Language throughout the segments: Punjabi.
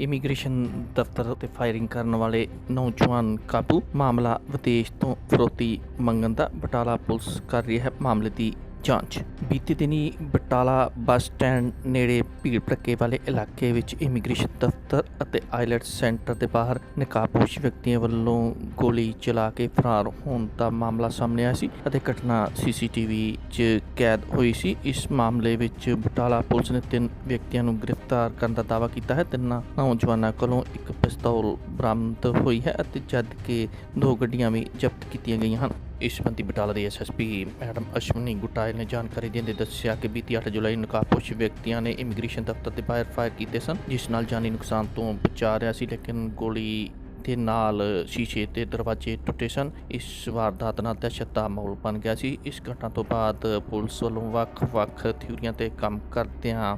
ਇਮੀਗ੍ਰੇਸ਼ਨ ਦਫ਼ਤਰ ਉੱਤੇ ਫਾਇਰਿੰਗ ਕਰਨ ਵਾਲੇ ਨੌਜਵਾਨ ਕਾਬੂ ਮਾਮਲਾ ਵਿਦੇਸ਼ ਤੋਂ ਫਰੋਤੀ ਮੰਗਣ ਦਾ ਬਟਾਲਾ ਪੁਲਿਸ ਕਰ ਰਹੀ ਹੈ ਮਾਮਲੇ ਦੀ ਜਾਂਚ। ਬੀਤੇ ਦਿਨੀ ਬਟਾਲਾ ਬੱਸ ਸਟੈਂਡ ਨੇੜੇ ਭੀੜ ਭੜੱਕੇ ਵਾਲੇ ਇਲਾਕੇ ਵਿੱਚ ਇਮੀਗ੍ਰੇਸ਼ਨ ਦਫ਼ਤਰ ਅਤੇ ਆਈਲੈਟਸ ਸੈਂਟਰ ਦੇ ਬਾਹਰ ਨਕਾਬਪੋਸ਼ ਵਿਅਕਤੀਆਂ ਵੱਲੋਂ ਗੋਲੀ ਚਲਾ ਕੇ ਫਰਾਰ ਹੋਣ ਦਾ ਮਾਮਲਾ ਸਾਹਮਣੇ ਆਇਆ ਸੀ ਅਤੇ ਘਟਨਾ ਸੀਸੀਟੀਵੀ 'ਚ ਕੈਦ ਹੋਈ ਸੀ। ਇਸ ਮਾਮਲੇ ਵਿੱਚ ਬਟਾਲਾ ਪੁਲਿਸ ਨੇ ਤਿੰਨ ਵਿਅਕਤੀਆਂ ਨੂੰ ਗ੍ਰਿਫਤਾਰ ਕਰਨ ਦਾ ਦਾਅਵਾ ਕੀਤਾ ਹੈ। ਤਿੰਨਾਂ ਨੌਜਵਾਨਾਂ ਕੋਲੋਂ ਇੱਕ ਪਿਸਤੌਲ ਬਰਾਮਦ ਹੋਈ ਹੈ ਅਤੇ ਜਦ ਕਿ ਦੋ ਗੱਡੀਆਂ ਵੀ ਜ਼ਬਤ ਕੀਤੀਆਂ ਗਈਆਂ ਹਨ। ਇਸ ਸੰਬੰਧੀ ਬਟਾਲਾ ਦੇ ਐਸਐਸਪੀ ਮੈਡਮ ਅਸ਼ਵਨੀ ਗੁਟਾਇਲ ਨੇ ਜਾਣਕਾਰੀ ਦਿੰਦੇ ਦੱਸਿਆ ਕਿ ਬੀਤੀ 8 ਜੁਲਾਈ ਨੂੰ ਨਕਾਬਪੋਸ਼ ਵਿਅਕਤੀਆਂ ਨੇ ਇਮੀਗ੍ਰੇਸ਼ਨ ਦਫ਼ਤਰ ਦੇ ਬਾਹਰ ਫਾਇਰ ਕੀਤੇ ਸਨ, ਜਿਸ ਨਾਲ ਜਾਨੀ ਨੁਕਸਾਨ ਤੋਂ ਬਚਾ ਰਿਹਾ ਸੀ, ਲੇਕਿਨ ਗੋਲੀ ਦੇ ਨਾਲ ਸ਼ੀਸ਼ੇ ਤੇ ਦਰਵਾਜ਼ੇ ਟੁੱਟੇ ਸਨ। ਇਸ ਵਾਰਦਾਤ ਨਾਲ ਦਹਿਸ਼ਤ ਦਾ ਮਾਹੌਲ ਬਣ ਗਿਆ ਸੀ। ਇਸ ਘਟਨਾ ਤੋਂ ਬਾਅਦ ਪੁਲਿਸ ਵੱਲੋਂ ਵੱਖ-ਵੱਖ ਥਿਊਰੀਆਂ ਤੇ ਕੰਮ ਕਰਦਿਆਂ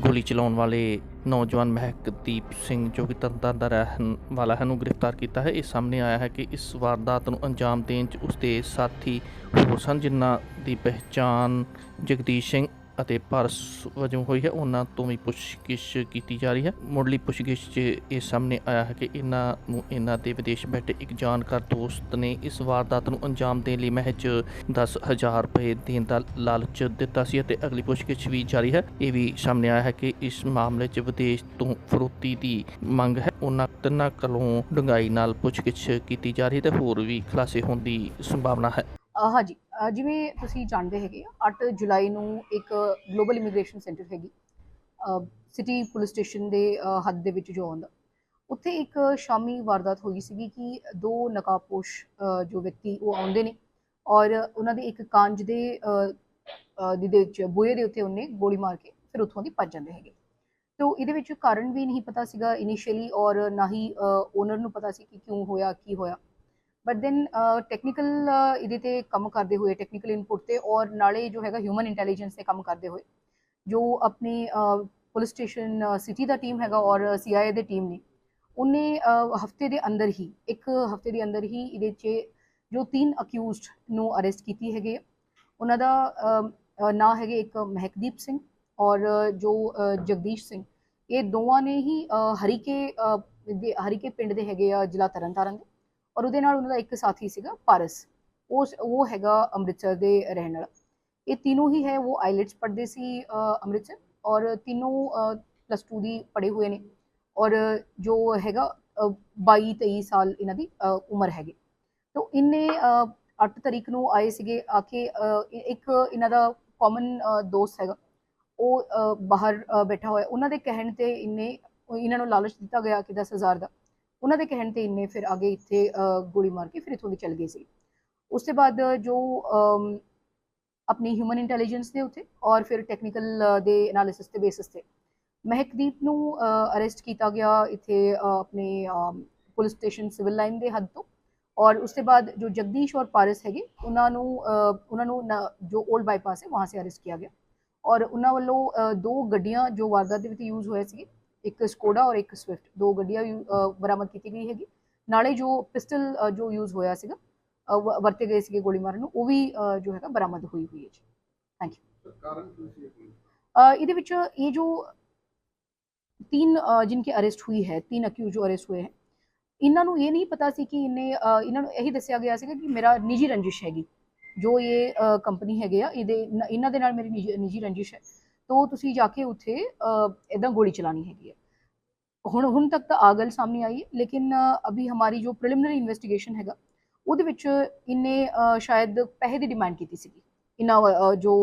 ਗੋਲੀ ਚਲਾਉਣ ਵਾਲੇ ਨੌਜਵਾਨ ਮਹਿਕਦੀਪ ਸਿੰਘ, ਜੋ ਕਿ ਤਰਨਤਾਰਨ ਦਾ ਰਹਿਣ ਵਾਲਾ ਹੈ, ਨੂੰ ਗ੍ਰਿਫਤਾਰ ਕੀਤਾ ਹੈ। ਇਹ ਸਾਹਮਣੇ ਆਇਆ ਹੈ ਕਿ ਇਸ ਵਾਰਦਾਤ ਨੂੰ ਅੰਜਾਮ ਦੇਣ 'ਚ ਉਸਦੇ ਸਾਥੀ ਹੋਰ ਸਨ, ਜਿਨ੍ਹਾਂ ਦੀ ਪਹਿਚਾਣ ਜਗਦੀਸ਼ ਸਿੰਘ ਅਤੇ ਪਾਰਸ ਵਜੋਂ ਹੋਈ ਹੈ, ਉਹਨਾਂ ਤੋਂ ਵੀ ਪੁੱਛਗਿੱਛ ਕੀਤੀ ਜਾ ਰਹੀ ਹੈ। ਮੁੱਢਲੀ ਪੁੱਛਗਿੱਛ 'ਚ ਇਹ ਸਾਹਮਣੇ ਆਇਆ ਹੈ ਕਿ ਇਹਨਾਂ ਨੂੰ ਇਹਨਾਂ ਦੇ ਵਿਦੇਸ਼ ਬੈਠੇ ਇੱਕ ਜਾਣਕਾਰ ਦੋਸਤ ਨੇ ਇਸ ਵਾਰਦਾਤ ਨੂੰ ਅੰਜਾਮ ਦੇਣ ਲਈ ਮਹਿਜ 10000 ਰੁਪਏ ਦੇਣ ਦਾ ਲਾਲਚ ਦਿੱਤਾ ਸੀ ਅਤੇ ਅਗਲੀ ਪੁੱਛਗਿੱਛ ਵੀ ਜਾਰੀ ਹੈ। ਇਹ ਵੀ ਸਾਹਮਣੇ ਆਇਆ ਹੈ ਕਿ ਇਸ ਮਾਮਲੇ 'ਚ ਵਿਦੇਸ਼ ਤੋਂ ਫਰੋਤੀ ਦੀ ਮੰਗ ਹੈ। ਉਹਨਾਂ ਤਿੰਨਾਂ ਕੋਲੋਂ ਡੂੰਘਾਈ ਨਾਲ ਪੁੱਛਗਿੱਛ ਕੀਤੀ ਜਾ ਰਹੀ ਹੈ ਤੇ ਹੋਰ ਵੀ ਖੁਲਾਸੇ ਹੋਣ ਦੀ ਸੰਭਾਵਨਾ ਹੈ। ਹਾਂਜੀ। ਜਿਵੇਂ ਤੁਸੀਂ ਜਾਣਦੇ ਹੈਗੇ ਆ 8 ਜੁਲਾਈ ਨੂੰ ਇੱਕ ਗਲੋਬਲ ਇਮੀਗ੍ਰੇਸ਼ਨ ਸੈਂਟਰ ਹੈਗੀ ਸਿਟੀ ਪੁਲਿਸ ਸਟੇਸ਼ਨ ਦੇ ਹੱਦ ਦੇ ਵਿੱਚ ਜੋ ਆਉਂਦਾ। ਉੱਥੇ ਇੱਕ ਸ਼ਾਮੀ ਵਾਰਦਾਤ ਹੋਈ ਸੀਗੀ ਕਿ ਦੋ ਨਕਾਬਪੋਸ਼ ਜੋ ਵਿਅਕਤੀ ਉਹ ਆਉਂਦੇ ਨੇ ਔਰ ਉਹਨਾਂ ਦੇ ਇੱਕ ਕਾਂਜ ਦੇ ਦੇ ਵਿੱਚ ਬੂਹੇ ਦੇ ਉੱਤੇ ਉਹਨੇ ਗੋਲੀ ਮਾਰ ਕੇ ਫਿਰ ਉੱਥੋਂ ਦੀ ਭੱਜ ਜਾਂਦੇ ਹੈਗੇ। ਤੋ ਇਹਦੇ ਵਿੱਚ ਕਾਰਨ ਵੀ ਨਹੀਂ ਪਤਾ ਸੀਗਾ ਇਨੀਸ਼ੀਅਲੀ ਔਰ ਨਾ ਹੀ ਓਨਰ ਨੂੰ ਪਤਾ ਸੀ ਕਿ ਕਿਉਂ ਹੋਇਆ, ਕੀ ਹੋਇਆ। ਬਟ ਦੈਨ ਟੈਕਨੀਕਲ ਇਹਦੇ ਤੇ ਕੰਮ ਕਰਦੇ ਹੋਏ ਟੈਕਨੀਕਲ ਇਨਪੁਟ ਤੇ, ਔਰ ਨਾਲੇ ਜੋ ਹੈਗਾ ਹਿਊਮਨ ਇੰਟੈਲੀਜੈਂਸ ਤੇ ਕੰਮ ਕਰਦੇ ਹੋਏ, ਜੋ ਆਪਣੀ ਪੁਲਿਸ ਸਟੇਸ਼ਨ ਸਿਟੀ ਦਾ ਟੀਮ ਹੈਗਾ ਔਰ ਸੀਆਈਏ ਦੇ ਟੀਮ ਨੇ, ਉਹਨੇ ਹਫ਼ਤੇ ਦੇ ਅੰਦਰ ਹੀ, ਇੱਕ ਹਫ਼ਤੇ ਦੇ ਅੰਦਰ ਹੀ ਇਹਦੇ 'ਚ ਜੋ ਤਿੰਨ ਅਕਿਊਜ਼ਡ ਨੂੰ ਅਰੈਸਟ ਕੀਤੀ ਹੈਗੇ ਆ। ਉਹਨਾਂ ਦਾ ਨਾਂ ਹੈਗੇ ਇੱਕ ਮਹਿਕਦੀਪ ਸਿੰਘ ਔਰ ਜੋ ਜਗਦੀਸ਼ ਸਿੰਘ, ਇਹ ਦੋਵਾਂ ਨੇ ਹੀ ਹਰੀਕੇ ਹਰੀਕੇ ਪਿੰਡ ਦੇ ਹੈਗੇ ਆ ਜ਼ਿਲ੍ਹਾ ਤਰਨਤਾਰਨ ਦੇ ਔਰ ਉਹਦੇ ਨਾਲ ਉਹਨਾਂ ਦਾ ਇੱਕ ਸਾਥੀ ਸੀਗਾ ਪਾਰਸ। ਉਸ ਉਹ ਹੈਗਾ ਅੰਮ੍ਰਿਤਸਰ ਦੇ ਰਹਿਣ ਵਾਲਾ। ਇਹ ਤਿੰਨੋਂ ਹੀ ਹੈ, ਉਹ ਆਈਲੈਟਸ ਪੜ੍ਹਦੇ ਸੀ ਅੰਮ੍ਰਿਤਸਰ। ਔਰ ਤਿੰਨੋਂ ਪਲੱਸ 2 ਦੀ ਪੜ੍ਹੇ ਹੋਏ ਨੇ। ਔਰ ਜੋ ਹੈਗਾ 22 23 ਸਾਲ ਇਹਨਾਂ ਦੀ ਉਮਰ ਹੈਗੀ। ਤੋ ਇਹਨੇ 8 ਤਰੀਕ ਨੂੰ ਆਏ ਸੀਗੇ ਆ ਕੇ ਇੱਕ ਇਹਨਾਂ ਦਾ ਕਾਮਨ ਦੋਸਤ ਹੈਗਾ। ਉਹ ਬਾਹਰ ਬੈਠਾ ਹੋਇਆ। ਉਹਨਾਂ ਦੇ ਕਹਿਣ ਤੇ ਇਹਨੇ ਇਹਨਾਂ ਨੂੰ ਲਾਲਚ ਦਿੱਤਾ ਗਿਆ ਕਿ 10000 ਦਾ। ਉਹਨਾਂ ਦੇ ਕਹਿਣ ਤੇ ਇੰਨੇ ਫਿਰ ਆਗੇ ਇੱਥੇ ਗੋਲੀ ਮਾਰ ਕੇ ਫਿਰ ਇੱਥੋਂ ਦੇ ਚਲ ਗਏ ਸੀ। ਉਸ ਤੋਂ ਬਾਅਦ ਜੋ ਆਪਣੀ ਹਿਊਮਨ ਇੰਟੈਲੀਜੈਂਸ ਦੇ ਉੱਤੇ ਔਰ ਫਿਰ ਟੈਕਨੀਕਲ ਦੇ ਐਨਾਲਿਸਿਸ ਤੇ ਬੇਸਿਸ ਤੇ ਮਹਿਕਦੀਪ ਨੂੰ ਅਰੈਸਟ ਕੀਤਾ ਗਿਆ ਇੱਥੇ ਆਪਣੇ ਪੁਲਿਸ ਸਟੇਸ਼ਨ ਸਿਵਲ ਲਾਈਨ ਦੇ ਹੱਦ ਤੋਂ। ਔਰ ਉਸ ਤੋਂ ਬਾਅਦ ਜੋ ਜਗਦੀਸ਼ ਔਰ ਪਾਰਸ ਹੈਗੇ, ਉਹਨਾਂ ਨੂੰ ਉਹਨਾਂ ਨੂੰ ਜੋ 올ਡ ਬਾਈਪਾਸ ਹੈ, ਵਹਾਂ ਸੇ ਅਰੈਸਟ ਕੀਤਾ ਗਿਆ। ਔਰ ਉਹਨਾਂ ਵੱਲੋਂ ਦੋ ਗੱਡੀਆਂ ਜੋ ਵਾਰਦਾਤ ਦੇ ਵਿੱਚ ਯੂਜ਼ ਹੋਏ ਸੀ ਇੱਕ ਸਕੋਡਾ ਔਰ ਇੱਕ ਸਵਿਫਟ ਦੋ ਗੱਡੀਆਂ ਬਰਾਮਦ ਕੀਤੀ ਗਈ ਹੈਗੀ। ਨਾਲੇ ਜੋ ਪਿਸਟਲ ਜੋ ਯੂਜ਼ ਹੋਇਆ ਸੀਗਾ ਵਰਤੇ ਗਏ ਸੀਗੇ ਗੋਲੀ ਮਾਰਨ ਨੂੰ ਉਹ ਵੀ ਜੋ ਹੈਗਾ ਬਰਾਮਦ ਹੋਈ ਹੋਈ ਹੈ ਜੀ। ਥੈਂਕ ਯੂ ਕਾਰਨ ਇਹਦੇ ਵਿੱਚ ਇਹ ਜੋ ਤਿੰਨ ਜਿਨਕੀ ਅਰੈਸਟ ਹੋਈ ਹੈ ਤਿੰਨ ਅਕਿਊਜ਼ ਜੋ ਅਰੈਸਟ ਹੋਏ ਹੈ ਇਹਨਾਂ ਨੂੰ ਇਹ ਨਹੀਂ ਪਤਾ ਸੀ ਕਿ ਇਹਨੇ ਇਹਨਾਂ ਨੂੰ ਇਹੀ ਦੱਸਿਆ ਗਿਆ ਸੀਗਾ ਕਿ ਮੇਰਾ ਨਿੱਜੀ ਰੰਜਿਸ਼ ਹੈਗੀ। ਜੋ ਇਹ ਕੰਪਨੀ ਹੈਗੇ ਆ ਇਹਦੇ ਇਹਨਾਂ ਦੇ ਨਾਲ ਮੇਰੀ ਨਿੱਜੀ ਰੰਜਿਸ਼ ਹੈ। ਤੋਂ ਤੁਸੀਂ ਜਾ ਕੇ ਉੱਥੇ ਇਦਾਂ ਗੋਲੀ ਚਲਾਣੀ ਹੈਗੀ ਹੈ। ਹੁਣ ਹੁਣ ਤੱਕ ਤਾਂ ਆ ਗੱਲ ਸਾਹਮਣੇ ਆਈ ਹੈ ਲੇਕਿਨ ਅਭੀ ਹਮਾਰੀ ਜੋ ਪ੍ਰੀਲਿਮਿਨਰੀ ਇਨਵੈਸਟੀਗੇਸ਼ਨ ਹੈਗਾ ਉਹਦੇ ਵਿੱਚ ਇਹਨੇ ਸ਼ਾਇਦ ਪੈਸੇ ਦੀ ਡਿਮਾਂਡ ਕੀਤੀ ਸੀਗੀ। ਇਹਨਾਂ ਜੋ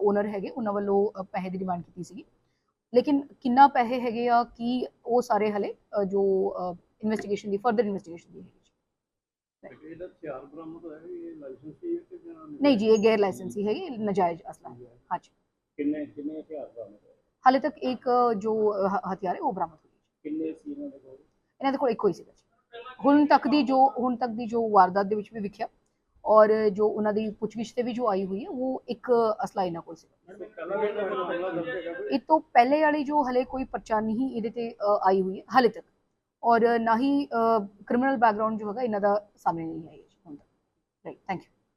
ਓਨਰ ਹੈਗੇ ਉਹਨਾਂ ਵੱਲੋਂ ਪੈਸੇ ਦੀ ਡਿਮਾਂਡ ਕੀਤੀ ਸੀਗੀ। ਲੇਕਿਨ ਕਿੰਨਾ ਪੈਸੇ ਹੈਗੇ ਆ ਕੀ ਉਹ ਸਾਰੇ ਹਲੇ ਜੋ ਇਨਵੈਸਟੀਗੇਸ਼ਨ ਦੀ ਫਰਦਰ ਇਨਵੈਸਟੀਗੇਸ਼ਨ ਦੀ ਨਹੀਂ ਜੀ ਇਹ ਗੈਰ ਲਾਇਸੈਂਸੀ ਹੈਗੀ ਨਜਾਇਜ਼ ਅਸਲਾ ਹਾਂਜੀ। ਕਿੰਨੇ ਕਿੰਨੇ ਹਥਿਆਰ ਬਰਾਮਦ ਹੋਏ? ਹਾਲੇ ਤੱਕ ਇੱਕ ਜੋ ਹ- ਹਥਿਆਰ ਹੈ ਉਹ ਬਰਾਮਦ ਹੋਈ ਹੈ ਕਿੰਨੇ ਸੀ ਇਹਨਾਂ ਦੇ ਕੋਲ? ਇਹਨਾਂ ਦੇ ਕੋਲ ਇੱਕੋ ਹੀ ਸੀਗਾ ਜੀ। ਹੁਣ ਤੱਕ ਦੀ ਜੋ ਹੁਣ ਤੱਕ ਦੀ ਜੋ ਵਾਰਦਾਤ ਦੇ ਵਿੱਚ ਵੀ ਵਿਖਿਆ ਔਰ ਜੋ ਉਹਨਾਂ ਦੀ ਪੁੱਛਗਿੱਛ ਤੇ ਵੀ ਜੋ ਆਈ ਹੋਈ ਹੈ ਉਹ ਇੱਕ ਅਸਲਾ ਇਹਨਾਂ ਕੋਲ ਸੀ ਪਹਿਲਾਂ ਵੀ ਇਹਨਾਂ ਕੋਲ ਮਾਮਲਾ ਦਰਜ ਹੈਗਾ ਕੋਈ? ਇਹ ਤੋਂ ਪਹਿਲੇ ਵਾਲੀ ਜੋ ਹਲੇ ਕੋਈ ਪਰਚਾ ਨਹੀਂ ਇਹਦੇ ਤੇ ਅ, ਆਈ ਹੋਈ ਹੈ ਹਲੇ ਤੱਕ। ਔਰ ਨਾ ਹੀ ਕ੍ਰਿਮੀਨਲ ਬੈਕਗ੍ਰਾਉਂਡ ਜੋ ਹੈਗਾ ਇਹਨਾਂ ਦਾ ਸਾਹਮਣੇ ਨਹੀਂ ਜੀ ਹੁਣ ਤੱਕ। Right thank you